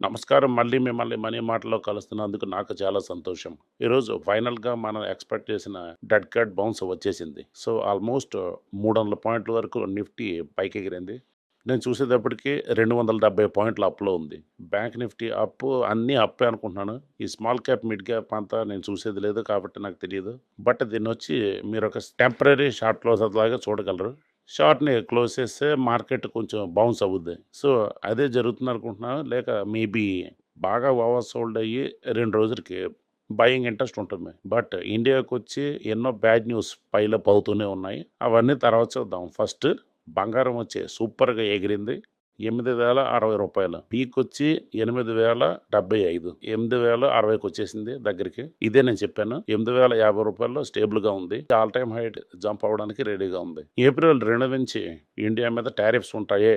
నమస్కారం. మళ్ళీ మిమ్మల్ని మనీ మాటలో కలుస్తున్నందుకు నాకు చాలా సంతోషం. ఈరోజు ఫైనల్‌గా మనం ఎక్స్‌పెక్ట్ చేసిన డెడ్ క్యాట్ బౌన్స్ వచ్చేసింది. సో, ఆల్‌మోస్ట్ 300 పాయింట్ల వరకు నిఫ్టీ పైకెగిరింది. నేను చూసేటప్పటికి 270 పాయింట్ల అప్‌లో ఉంది. బ్యాంక్ నిఫ్టీ అప్ అన్నీ అప్పే అనుకుంటున్నాను. ఈ స్మాల్ క్యాప్, మిడ్ క్యాప్ అంతా నేను చూసేది లేదు కాబట్టి నాకు తెలియదు బట్ దీన్నొచ్చి ఒక టెంపరరీ షార్ట్ క్లోజ్ లాగా చూడగలరు. షార్ట్‌ని క్లోజ్ చేస్తే మార్కెట్ కొంచెం బౌన్స్ అవుద్ది. సో, అదే జరుగుతుందనుకుంటున్నాను. లేక మేబీ బాగా ఓవర్ సోల్డ్ అయ్యి రెండు రోజులకి బయింగ్ ఇంట్రెస్ట్ ఉంటుంది. బట్ ఇండియాకి వచ్చి ఎన్నో బ్యాడ్ న్యూస్ పైలప్ అవుతూనే ఉన్నాయి. అవన్నీ తర్వాత చూద్దాం. ఫస్ట్ బంగారం వచ్చి సూపర్‌గా ఎగిరింది. ఎనిమిది వేల అరవై రూపాయలు పీక్ వచ్చి 8,075 8,060కి వచ్చేసింది దగ్గరికి. ఇదే నేను చెప్పాను. ఎనిమిది వేల యాభై 8,050 స్టేబుల్‌గా ఉంది. ఆల్ టైమ్ హైట్ జంప్ అవ్వడానికి రెడీగా ఉంది. ఏప్రిల్ రెండు నుంచి ఇండియా మీద టారిఫ్స్ ఉంటాయి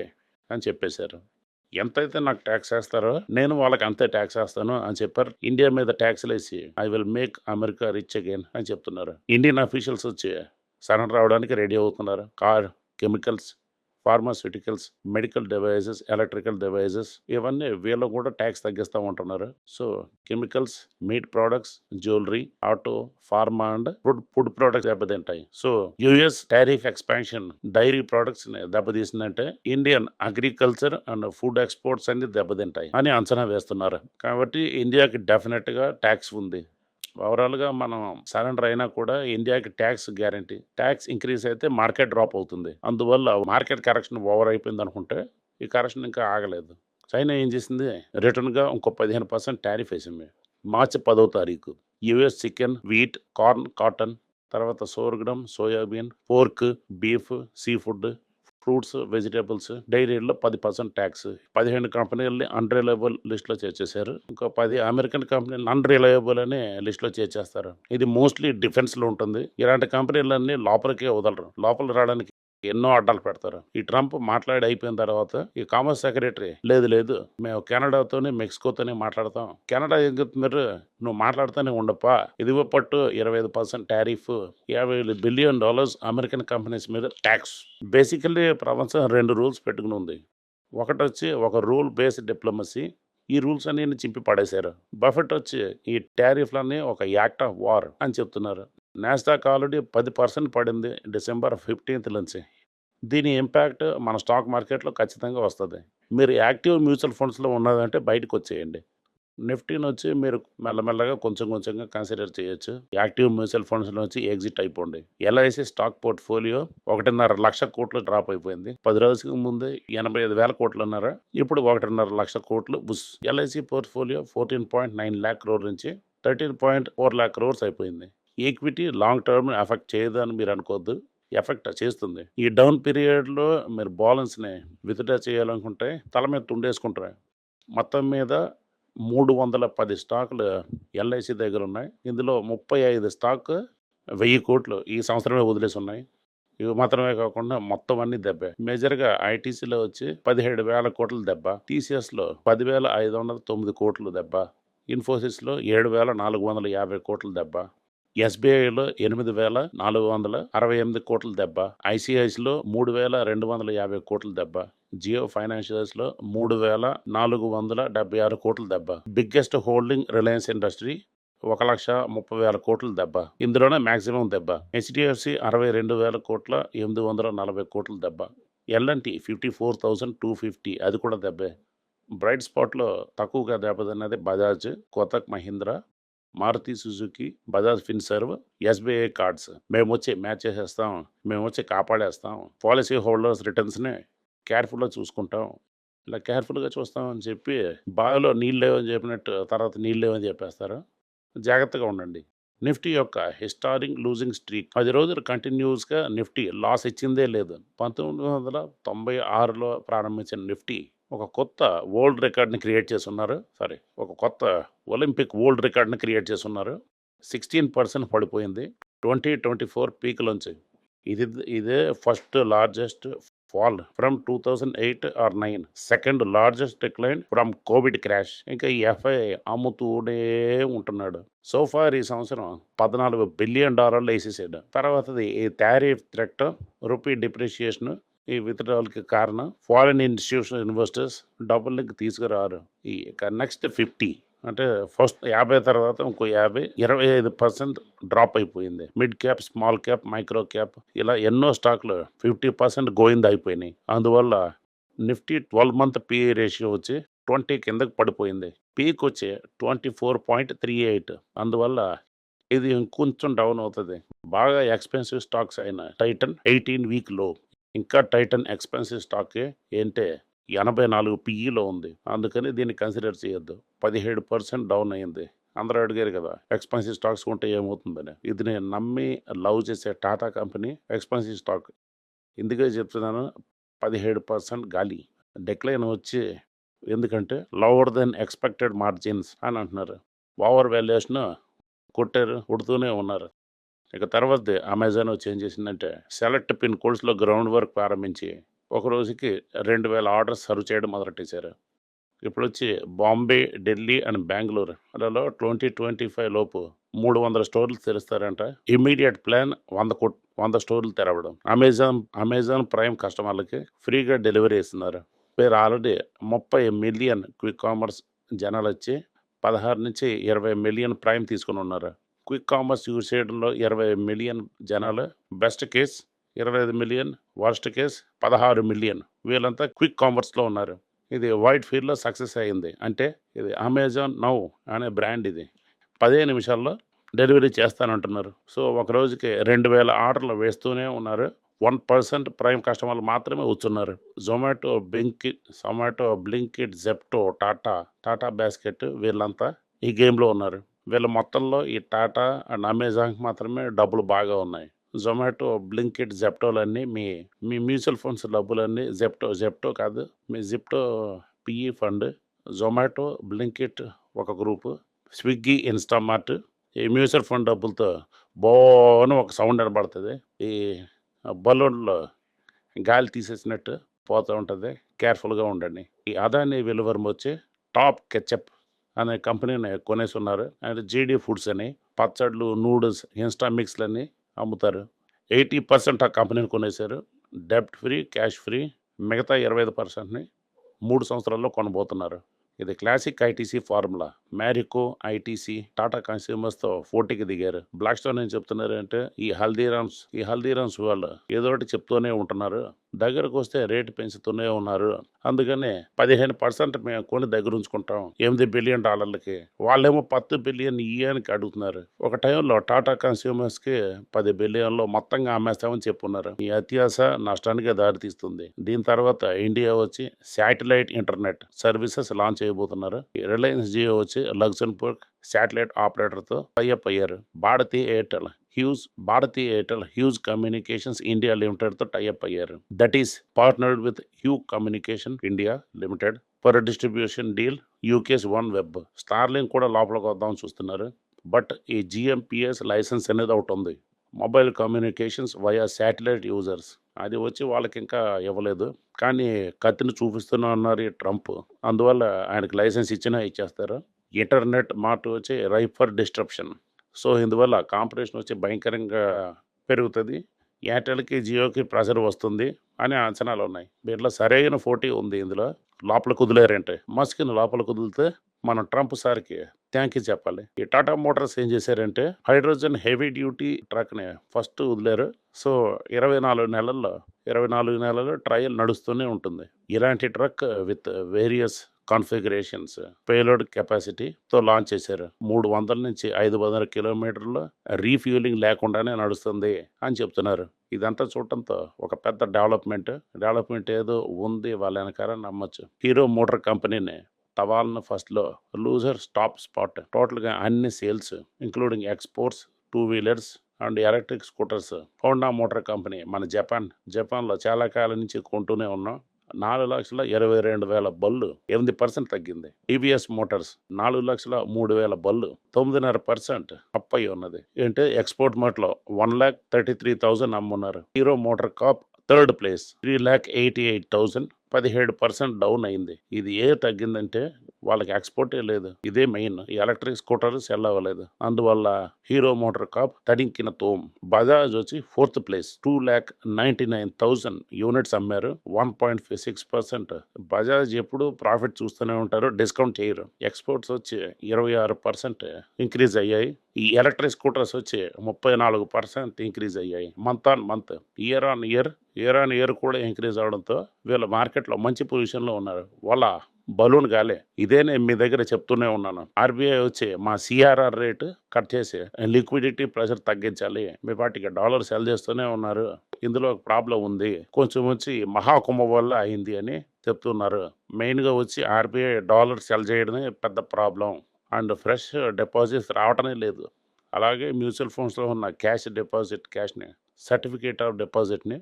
అని చెప్పేశారు. ఎంతైతే నాకు ట్యాక్స్ వేస్తారో నేను వాళ్ళకి అంతే ట్యాక్స్ వేస్తాను అని చెప్పారు. ఇండియా మీద ట్యాక్స్లు వేసి I will make America rich again అని చెప్తున్నారు. ఇండియన్ అఫీషియల్స్ వచ్చి సరెండర్ అవడానికి రెడీ అవుతున్నారు. Car, chemicals, pharmaceuticals, medical devices electrical devices ఇవన్నీ వీళ్ళు కూడా ట్యాక్స్ తగ్గిస్తూ ఉంటున్నారు. So, chemicals, meat products, jewellery, auto, pharma and food food products దెబ్బతింటాయి. So, US tariff expansion dairy ప్రొడక్ట్స్‌ని దెబ్బతీసిందంటే Indian agriculture and food exports అన్ని దెబ్బతింటాయి అని అంచనా వేస్తున్నారు. కాబట్టి ఇండియాకి డెఫినెట్గా ట్యాక్స్ ఉంది. ఓవరాల్‌గా మనం సరెండర్ అయినా కూడా ఇండియాకి ట్యాక్స్ గ్యారంటీ. ట్యాక్స్ ఇంక్రీజ్ అయితే మార్కెట్ డ్రాప్ అవుతుంది. అందువల్ల మార్కెట్ కరెక్షన్ ఓవర్ అయిపోయిందనుకుంటే ఈ కరెక్షన్ ఇంకా ఆగలేదు. చైనా ఏం చేసింది రిటర్న్‌గా ఇంకో 15% టారిఫ్ వేసింది మార్చి పదవ తారీఖు. US chicken, wheat, corn, cotton తర్వాత sorghum, soybean, pork, beef, sea food, fruits, vegetables డైరీల్లో పది పర్సెంట్ ట్యాక్స్ పదిహేను కంపెనీలని అన్‌రిలయబుల్ లిస్ట్‌లో చేర్చేశారు. ఇంకో పది అమెరికన్ కంపెనీలు అన్‌రిలయబుల్ అని లిస్ట్‌లో చేర్చేస్తారు. ఇది మోస్ట్‌లీ డిఫెన్స్‌లో ఉంటుంది. ఇలాంటి కంపెనీలన్నీ లోపలికే వదలరు. లోపల రావడానికి ఎన్నో అడ్డాలు పెడతారు. ఈ ట్రంప్ మాట్లాడి అయిపోయిన తర్వాత ఈ కామర్స్ సెక్రటరీ లేదు లేదు మేము కెనడాతోనే మెక్సికోతోనే మాట్లాడతాం. కెనడా ఏం నువ్వు మాట్లాడుతూనే ఉండప్పా. ఇదిగో పట్టు 25% టారిఫ్ $50 బిలియన్ అమెరికన్ కంపెనీస్ మీద ట్యాక్స్ బేసికల్లీ ప్రపంచం రెండు రూల్స్ పెట్టుకుని ఉంది. ఒకటొచ్చి ఒక రూల్ బేస్డ్ డిప్లొమసీ. ఈ రూల్స్ అన్ని చింపి పడేశారు. బఫెట్ వచ్చి ఈ టారిఫ్‌లన్నీ ఒక యాక్ట్ ఆఫ్ వార్ అని చెప్తున్నారు. నాస్డాక్ ఆల్రెడీ 10% పడింది డిసెంబర్ 15థ్ నుంచి. దీని ఇంపాక్ట్ మన స్టాక్ మార్కెట్‌లో ఖచ్చితంగా వస్తుంది మీరు యాక్టివ్ మ్యూచువల్ ఫండ్స్‌లో ఉన్నదంటే బయటకు వచ్చేయండి నిఫ్టీని వచ్చి మీరు మెల్లమెల్లగా కొంచెం కొంచెంగా కన్సిడర్ చేయొచ్చు. యాక్టివ్ మ్యూచువల్ ఫండ్స్ నుంచి ఎగ్జిట్ అయిపోండి. ఎల్ఐసి స్టాక్ పోర్ట్‌ఫోలియో 1.5 లక్ష కోట్లు డ్రాప్ అయిపోయింది. పది రోజులకు ముందు 85,000 కోట్లన్నారు. ఇప్పుడు 1.5 లక్ష కోట్లు బుస్. LIC portfolio fourteen point nine lakh crore నుంచి thirteen point four lakh crores అయిపోయింది. ఈక్విటీ లాంగ్ టర్మ్ ఎఫెక్ట్ చేయదని మీరు అనుకోవద్దు. ఎఫెక్ట్ చేస్తుంది. ఈ డౌన్ పీరియడ్‌లో మీరు బాలన్స్‌ని విత్‌డ్రా చేయాలనుకుంటే తల మీద తుండేసుకుంటారు. మొత్తం మీద 310 స్టాకులు ఎల్ఐసి దగ్గర ఉన్నాయి. ఇందులో 35 స్టాక్ వెయ్యి కోట్లు ఈ సంవత్సరమే వదిలేసి ఉన్నాయి. ఇవి మాత్రమే కాకుండా మొత్తం అన్ని దెబ్బే. మేజర్‌గా ఐటీసీలో వచ్చి 17,000 కోట్ల దెబ్బ. టీసీఎస్‌లో 10,509 కోట్లు దెబ్బ. ఇన్ఫోసిస్‌లో 7,450 కోట్ల దెబ్బ. ఎస్బీఐలో ఎనిమిది వేల నాలుగు వందల అరవై ఎనిమిది కోట్ల దెబ్బ ఐసిఐసిలో మూడు వేల రెండు వందల యాభై కోట్ల దెబ్బ జియో ఫైనాన్షియల్స్లో మూడు వేల నాలుగు వందల డెబ్బై ఆరు కోట్ల దెబ్బ బిగ్గెస్ట్ హోల్డింగ్ రిలయన్స్ ఇండస్ట్రీ ఒక లక్ష ముప్పై వేల కోట్ల దెబ్బ ఇందులోనే మ్యాక్సిమం దెబ్బ హెచ్డిఎఫ్సి అరవై రెండు వేల కోట్ల ఎనిమిది వందల నలభై కోట్ల దెబ్బ LNT fifty four thousand two fifty అది కూడా దెబ్బే. బ్రైట్ స్పాట్లో తక్కువగా దెబ్బతిన్నది Bajaj Kotak Mahindra Maruti Suzuki, Bajaj Finserv, SBI cards. మేము వచ్చి మ్యాచ్ చేసేస్తాం. మేము వచ్చి కాపాడేస్తాం. పాలసీ హోల్డర్స్ రిటర్న్స్‌ని కేర్‌ఫుల్‌గా చూసుకుంటాం. ఇలా కేర్‌ఫుల్‌గా చూస్తామని చెప్పి బావిలో నీళ్ళు లేవని చెప్పినట్టు తర్వాత నీళ్ళు లేవని చెప్పేస్తారు. జాగ్రత్తగా ఉండండి. నిఫ్టీ యొక్క హిస్టారిక్ లూజింగ్ స్ట్రీక్ పది రోజులు కంటిన్యూస్‌గా నిఫ్టీ లాస్ ఇచ్చిందే లేదు. 1996లో ప్రారంభించిన నిఫ్టీ ఒక కొత్త వరల్డ్ రికార్డ్‌ని క్రియేట్ చేస్తున్నారు సారీ ఒక కొత్త ఒలింపిక్ వరల్డ్ రికార్డ్‌ని క్రియేట్ చేసున్నారు. 16% పడిపోయింది. 2024 పీక్‌లోంచి. ఇది ఇదే first largest fall from 2008 or nine second largest decline from covid crash. ఇంకా ఈ ఎఫ్ఐ అమ్ముతూనే ఉంటున్నాడు. సోఫార్ ఈ సంవత్సరం 14 బిలియన్ డాలర్లు వేసేసాడు తర్వాతది ఈ టారిఫ్ థ్రెట్, రూపీ డిప్రిషియేషన్ ఈ విత్డ్రావల్కి కారణం. ఫారిన్ ఇన్స్టిట్యూషన్ ఇన్వెస్టర్స్ డబ్బులకి తీసుకురారు. ఈ నెక్స్ట్ ఫిఫ్టీ అంటే ఫస్ట్ యాభై తర్వాత ఇంకో యాభై ఇరవై ఐదు పర్సెంట్ డ్రాప్ అయిపోయింది. Mid cap small cap micro cap ఇలా ఎన్నో స్టాక్లు ఫిఫ్టీ పర్సెంట్ గోయింది అయిపోయినాయి. అందువల్ల Nifty twelve month PE ratio వచ్చి ట్వంటీ కిందకి పడిపోయింది. పీక్ వచ్చి twenty four point three eight అందువల్ల ఇది ఇంకొంచెం డౌన్ అవుతుంది. బాగా ఎక్స్పెన్సివ్ స్టాక్స్ అయిన టైటన్ ఎయిటీన్ వీక్లో ఇంకా టైటన్ ఎక్స్పెన్సివ్ స్టాక్ ఏంటే ఎనభై నాలుగు పిఈలో ఉంది. అందుకని దీన్ని కన్సిడర్ చేయొద్దు. పదిహేడు పర్సెంట్ డౌన్ అయింది. అందరూ అడిగారు కదా ఎక్స్పెన్సివ్ స్టాక్స్ ఉంటే ఏమవుతుందని. ఇది నేను నమ్మి లవ్ చేసే టాటా కంపెనీ ఎక్స్పెన్సివ్ స్టాక్ ఇందుకే చెప్తున్నాను పదిహేడు పర్సెంట్ గాలి. డెక్లైన్ వచ్చి ఎందుకంటే లోవర్ దెన్ ఎక్స్పెక్టెడ్ మార్జిన్స్ అని అంటున్నారు. ఓవర్ వాల్యుయేషన్ కొట్టారు కొడుతూనే ఉన్నారు. ఇక తర్వాత అమెజాన్ వచ్చి ఏం చేసిందంటే సెలెక్ట్ పిన్ కోడ్స్లో గ్రౌండ్ వర్క్ ప్రారంభించి ఒక రోజుకి రెండు వేల ఆర్డర్స్ సర్వ్ చేయడం మొదలెట్టేశారు. ఇప్పుడు వచ్చి బాంబే ఢిల్లీ అండ్ బెంగళూరు అలలో ట్వంటీ ట్వంటీ ఫైవ్ లోపు మూడు వందల స్టోర్లు తెరుస్తారంట. ఇమీడియట్ ప్లాన్ వంద కోట్ వంద స్టోర్లు తెరవడం. అమెజాన్ అమెజాన్ ప్రైమ్ కస్టమర్లకి ఫ్రీగా డెలివరీ ఇస్తున్నారు. మీరు ఆల్రెడీ ముప్పై మిలియన్ క్విక్ కామర్స్ జనాలు వచ్చి పదహారు నుంచి ఇరవై మిలియన్ ప్రైమ్ తీసుకుని ఉన్నారు. క్విక్ కామర్స్ యూజ్ చేయడంలో ఇరవై మిలియన్ జనాలు. బెస్ట్ కేస్ ఇరవై ఐదు మిలియన్. వర్స్ట్ కేస్ పదహారు మిలియన్. వీళ్ళంతా క్విక్ కామర్స్లో ఉన్నారు. ఇది వైట్ ఫీల్డ్లో సక్సెస్ అయింది. అంటే ఇది అమెజాన్ నౌ అనే బ్రాండ్ ఇది. పదిహేను నిమిషాల్లో డెలివరీ చేస్తానంటున్నారు. సో ఒక రోజుకి రెండు వేల ఆర్డర్లు వేస్తూనే ఉన్నారు. వన్ పర్సెంట్ ప్రైమ్ కస్టమర్లు మాత్రమే వచ్చున్నారు జొమాటో బ్లింకిట్ జొమాటో బ్లింకిట్ జెప్టో టాటా టాటా బాస్కెట్ వీళ్ళంతా ఈ గేమ్లో ఉన్నారు. వీళ్ళ మొత్తంలో ఈ టాటా అండ్ అమెజాన్కి మాత్రమే డబ్బులు బాగా ఉన్నాయి. జొమాటో బ్లింకిట్ జెప్టోలన్నీ మీ మీ మ్యూచువల్ ఫండ్స్ డబ్బులన్నీ జెప్టో జెప్టో కాదు మీ Zepto PE fund Zomato Blinkit ఒక గ్రూపు స్విగ్గీ ఇన్స్టామార్ట్ ఈ మ్యూచువల్ ఫండ్ డబ్బులతో బోను ఒక సౌండ్ వినబడుతుంది. ఈ బలూన్లో గాలి తీసేసినట్టు పోతూ ఉంటుంది. కేర్ఫుల్గా ఉండండి. ఈ అదాని విలువరం వచ్చి టాప్ కెచప్ అనే కంపెనీని కొనేసి ఉన్నారు అండ్ జీడీ ఫుడ్స్ అని పచ్చళ్ళు నూడిల్స్ ఇన్స్టా మిక్స్లని అమ్ముతారు. ఎయిటీ పర్సెంట్ ఆ కంపెనీని కొనేశారు. డెబ్ట్ ఫ్రీ క్యాష్ ఫ్రీ మిగతా ఇరవై ఐదు పర్సెంట్ని మూడు సంవత్సరాల్లో కొనబోతున్నారు. ఇది classic ITC formula. Marico ITC Tata కన్స్యూమర్స్తో పోటీకి దిగారు. బ్లాక్ స్టోన్ ఏం చెప్తున్నారు అంటే ఈ హల్దీరామ్స్ ఈ హల్దీరామ్స్ వాళ్ళు ఏదో ఒకటి చెప్తూనే ఉంటున్నారు. దగ్గరకు వస్తే రేటు పెంచుతూనే ఉన్నారు. అందుకని పదిహేను పర్సెంట్ మేము కొని దగ్గర ఉంచుకుంటాం. ఎనిమిది బిలియన్ డాలర్లకి. వాళ్ళేమో పత్తు బిలియన్ ఇయ్యానికి అడుగుతున్నారు. ఒక టైంలో టాటా కన్స్యూమర్స్కి పది బిలియన్లో మొత్తంగా అమ్మేస్తామని చెప్పున్నారు. ఈ అత్యాస నష్టానికి దారితీస్తుంది. దీని తర్వాత ఇండియా వచ్చి శాటిలైట్ ఇంటర్నెట్ సర్వీసెస్ లాంచ్ చేయబోతున్నారు. రిలయన్స్ జియో వచ్చి లగ్జన్బర్గ్ శాటిలైట్ ఆపరేటర్తో టైఅప్ అయ్యారు. Bharti Airtel Hughes Bharti Airtel Hughes communications India లిమిటెడ్తో టైఅప్ అయ్యారు. That is partnered with Hughes communication India limited for distribution deal UK's one web Starlink కూడా లోపలికి వద్దామని చూస్తున్నారు. బట్ ఈ జిఎంపిఎస్ లైసెన్స్ అనేది ఒకటి ఉంది. Mobile communications via satellite users అది వచ్చి వాళ్ళకి ఇంకా ఇవ్వలేదు. కానీ కత్తిని చూపిస్తూనే ఉన్నారు ఈ ట్రంప్. అందువల్ల ఆయనకి లైసెన్స్ ఇచ్చినా ఇచ్చేస్తారు. ఇంటర్నెట్ మాట వచ్చి రైఫ్ ఫర్ డిస్ట్రప్షన్. సో ఇందువల్ల కాంపిటీషన్ వచ్చి భయంకరంగా పెరుగుతుంది. ఎయిర్టెల్కి జియోకి ప్రెషర్ వస్తుంది అనే అంచనాలు ఉన్నాయి. దీంట్లో సరైన పోటీ ఉంది ఇందులో. లోపల కుదిలేరంటే? మస్కిన్ లోపల కుదిలితే మనం ట్రంప్ సార్కి థ్యాంక్ యూ చెప్పాలి. ఈ టాటా మోటార్స్ ఏం చేశారంటే హైడ్రోజన్ హెవీ డ్యూటీ ట్రక్ని ఫస్ట్ వదిలేరు. సో ఇరవై నాలుగు నెలల్లో ఇరవై నాలుగు నెలల్లో ట్రయల్ నడుస్తూనే ఉంటుంది. ఇలాంటి truck with various configurations payload కెపాసిటీతో launch చేశారు. మూడు వందల నుంచి ఐదు వందల కిలోమీటర్లు రీఫ్యూలింగ్ లేకుండానే నడుస్తుంది అని చెప్తున్నారు. ఇదంతా చూడటంతో ఒక పెద్ద డెవలప్మెంట్ డెవలప్మెంట్ ఏదో ఉంది వాళ్ళ వెనకాల నమ్మచ్చు. హీరో మోటార్ కంపెనీని సవాల్ను ఫస్ట్లో లూజర్ స్టాప్ స్పాట్ టోటల్గా అన్ని sales including exports two wheelers and electric scooters Honda motor company మన జపాన్. జపాన్లో చాలా కాలం నుంచి కొంటూనే ఉన్నాం. నాలుగు లక్షల ఇరవై రెండు వేల బళ్ళు ఎనిమిది పర్సెంట్ తగ్గింది. టీవీఎస్ మోటార్స్ నాలుగు లక్షల మూడు వేల బళ్ళు తొమ్మిదిన్నర పర్సెంట్ అప్ అయి ఉన్నది. ఏంటంటే export మార్ట్లో one lakh thirty three thousand అమ్మున్నారు. Hero motor corp third place three lakh eighty eight thousand పదిహేడు పర్సెంట్ డౌన్ అయింది. ఇది ఏ తగ్గిందంటే వాళ్ళకి ఎక్స్పోర్టే లేదు. ఇదే మెయిన్. ఎలక్ట్రిక్ స్కూటర్ సెల్ అవ్వలేదు. అందువల్ల హీరో మోటార్ కాప్ తడింకిన తోమ్. బజాజ్ వచ్చి fourth place. Two lakh ninety nine thousand units అమ్మారు. One point five six percent. Bajaj ఎప్పుడు ప్రాఫిట్ చూస్తూనే ఉంటారు. డిస్కౌంట్ చేయరు. ఎక్స్పోర్ట్స్ వచ్చి ఇరవై ఆరు పర్సెంట్ ఇంక్రీజ్ అయ్యాయి. ఈ ఎలక్ట్రిక్ స్కూటర్స్ వచ్చి ముప్పై నాలుగు పర్సెంట్ ఇంక్రీజ్ అయ్యాయి. Month on month year on year year on year కూడా ఇంక్రీజ్ అవడంతో వీళ్ళ మార్కెట్లో మంచి పొజిషన్లో ఉన్నారు. వాళ్ళ బలూన్ గాలే. ఇదే నేను మీ దగ్గర చెప్తూనే ఉన్నాను. ఆర్బీఐ వచ్చి మా సిఆర్ఆర్ రేటు కట్ చేసి లిక్విడిటీ ప్రెషర్ తగ్గించాలి. మీ వాటికి డాలర్ సెల్ చేస్తూనే ఉన్నారు. ఇందులో ఒక ప్రాబ్లం ఉంది. కొంచెం వచ్చి మహాకుంభ వల్ల అయింది అని చెప్తున్నారు. మెయిన్గా వచ్చి ఆర్బీఐ డాలర్ సెల్ చేయడమే పెద్ద ప్రాబ్లం. అండ్ ఫ్రెష్ డిపాజిట్స్ రావటమే లేదు. అలాగే మ్యూచువల్ ఫండ్స్లో ఉన్న క్యాష్ డిపాజిట్ క్యాష్ని సర్టిఫికేట్ ఆఫ్ డిపాజిట్ని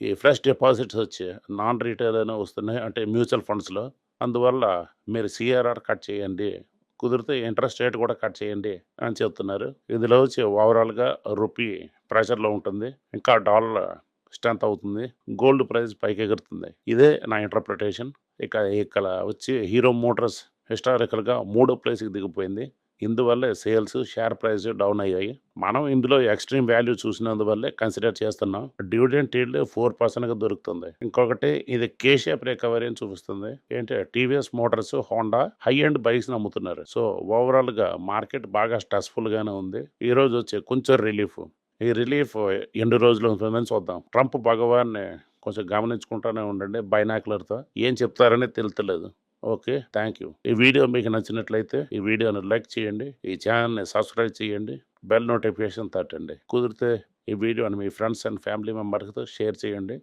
ఈ ఫ్రెష్ డిపాజిట్స్ వచ్చి నాన్ రీటైల్ అయినా వస్తున్నాయి. అంటే మ్యూచువల్ ఫండ్స్లో. అందువల్ల మీరు సిఆర్ఆర్ కట్ చేయండి. కుదిరితే ఇంట్రెస్ట్ రేట్ కూడా కట్ చేయండి అని చెప్తున్నారు. ఇందులో వచ్చి ఓవరాల్గా రూపీ ప్రెషర్లో ఉంటుంది. ఇంకా డాలర్ స్ట్రెంత్ అవుతుంది. గోల్డ్ ప్రైస్ పైకి ఎగురుతుంది ఇదే నా ఇంటర్ప్రిటేషన్. ఇక ఇక్కడ వచ్చి హీరో మోటార్స్ హిస్టారికల్గా మూడో ప్లేస్కి దిగిపోయింది. ఇందువల్లే సేల్స్ షేర్ ప్రైస్ డౌన్ అయ్యాయి. మనం ఇందులో ఎక్స్ట్రీమ్ వాల్యూ చూసినందువల్లే కన్సిడర్ చేస్తున్నాం. డివిడెంట్ ఈల్డ్ ఫోర్ పర్సెంట్గా దొరుకుతుంది. ఇంకొకటి ఇది కే షేప్ రికవరీ అని చూపిస్తుంది. ఏంటి? TVS motors Honda high end bikes అమ్ముతున్నారు సో ఓవరాల్గా మార్కెట్ బాగా స్ట్రెస్ఫుల్గానే ఉంది. ఈ రోజు వచ్చి కొంచెం రిలీఫ్. ఈ రిలీఫ్ ఎన్ని రోజులు ఉంటుందని చూద్దాం. ట్రంప్ భగవాన్ని కొంచెం గమనించుకుంటూనే ఉండండి బైనాకులర్తో ఏం చెప్తారని తెలుతలేదు ఓకే థ్యాంక్ యూ. ఈ వీడియో మీకు నచ్చినట్లయితే ఈ వీడియోని లైక్ చేయండి ఈ ఛానల్ని సబ్స్క్రైబ్ చేయండి బెల్ నోటిఫికేషన్ తట్టండి. కుదిరితే ఈ వీడియోని మీ ఫ్రెండ్స్ అండ్ ఫ్యామిలీ మెంబర్స్తో షేర్ చేయండి.